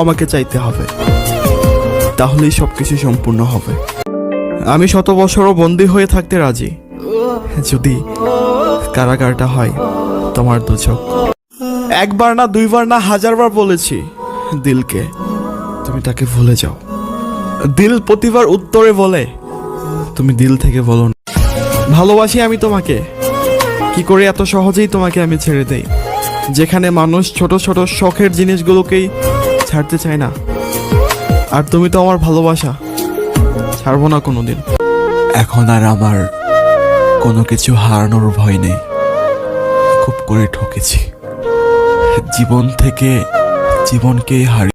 আমাকে চাইতে হবে। তাহলেই সব কিছু সম্পূর্ণ হবে। আমি শত বছরও বন্দী হয়ে থাকতে রাজি। যদি কারাগারটা হয় তোমার দু চোখ একবার না, দুইবার না, হাজারবার বলেছি, দিলকে, তুমি তাকে ভুলে যাও। দিল প্রতিবার উত্তরে বলে, তুমি দিল থেকে বলো না। ভালোবাসি আমি তোমাকে। কি করে এত সহজেই তোমাকে আমি ছেড়ে দেই? যেখানে মানুষ ছোট ছোট শখের জিনিসগুলোকেই ছাড়তে চাই না। আর তুমি তো আমার ভালোবাসা। ছাড়বো না কোনোদিন। এখন আর আমার কোনো কিছু হারানোর ভয় নেই। খুব করে ঠকেছি। জীবন থেকে জীবনকেই হারি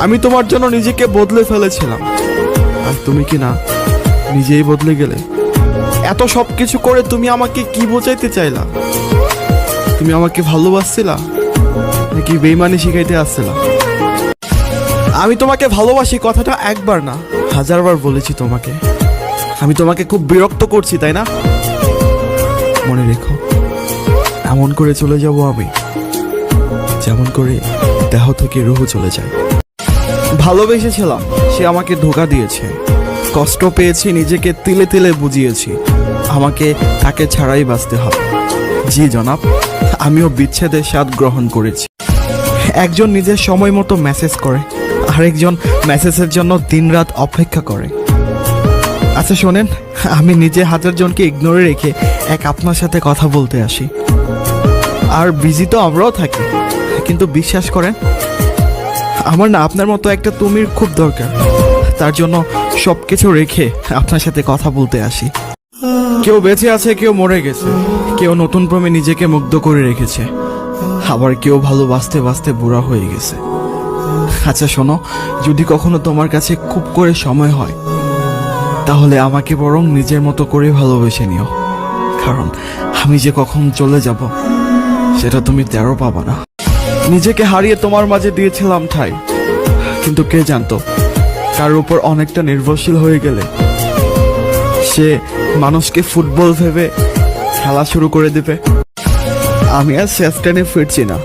আমি তোমার জন্য নিজেকে বদলে ফেলেছিলাম। আর তুমি কি না নিজেই বদলে গেলে? এত সব কিছু করে তুমি আমাকে কি বোঝাইতে চাইলা? তুমি আমাকে ভালোবাসছিলা? নাকি বেইমানি শিখাইতে আসছিলা? আমি তোমাকে ভালোবাসি কথাটা একবার না, হাজারবার বলেছি তোমাকে। আমি তোমাকে খুব বিরক্ত করছি, তাই না? মনে রেখো, এমন করে চলে যাব আমি। যেমন করে দেহ থেকে রুহ চলে যায়। ভালোবেসেছিলাম, সে আমাকে ধোকা দিয়েছে। কষ্ট পেয়েছি, নিজেকে তিলে তিলে বুঝিয়েছি। আমাকে তাকে ছাড়াই বাঁচতে হবে। জি, জনাব, আমিও বিচ্ছেদের স্বাদ গ্রহণ করেছি। একজন নিজের সময় মতো মেসেজ করে। আরেকজন মেসেজের জন্য দিনরাত অপেক্ষা করে। আচ্ছা শোনেন, আমি নিজে হাজার জনকে ইগনোরে রেখে এক আপনার সাথে কথা বলতে আসি। আর বিজি তো আমরাও থাকি, কিন্তু বিশ্বাস করেন, আমার না আপনার মতো একটা তুমির খুব দরকার। তার জন্য সব কিছু রেখে আপনার সাথে কথা বলতে আসি। কেউ বেঁচে আছে, কেউ মরে গেছে। কেউ নতুন প্রেমে নিজেকে মুগ্ধ করে রেখেছে। আবার কেউ ভালোবাসতে বাসতে বুড়া হয়ে গেছে। আচ্ছা শোনো, যদি কখনো তোমার কাছে খুব করে সময় হয়, তাহলে আমাকে বরং নিজের মতো করে ভালোবেসে নিও। কারণ আমি যে কখন চলে যাব, সেটা তুমি তেরো পাবা না। নিজেকে হারিয়ে তোমার মাঝে দিয়েছিলাম ঠাই, কিন্তু কে জানতো কার উপর অনেকটা নির্ভরশীল হয়ে গেলে, সে মানুষকে ফুটবল ভেবে খেলা শুরু করে দেবে। আমি আর শেষ টেনে ফিরছি না।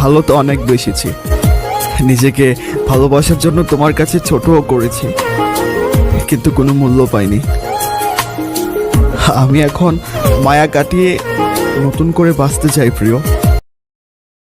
ভালো তো অনেক বেশিছি নিজেকে ভালোবাসার জন্য তোমার কাছে ছোটও করেছি, কিন্তু কোনো মূল্য পাইনি। আমি এখন মায়া কাটিয়ে নতুন করে বাঁচতে চাই, প্রিয়।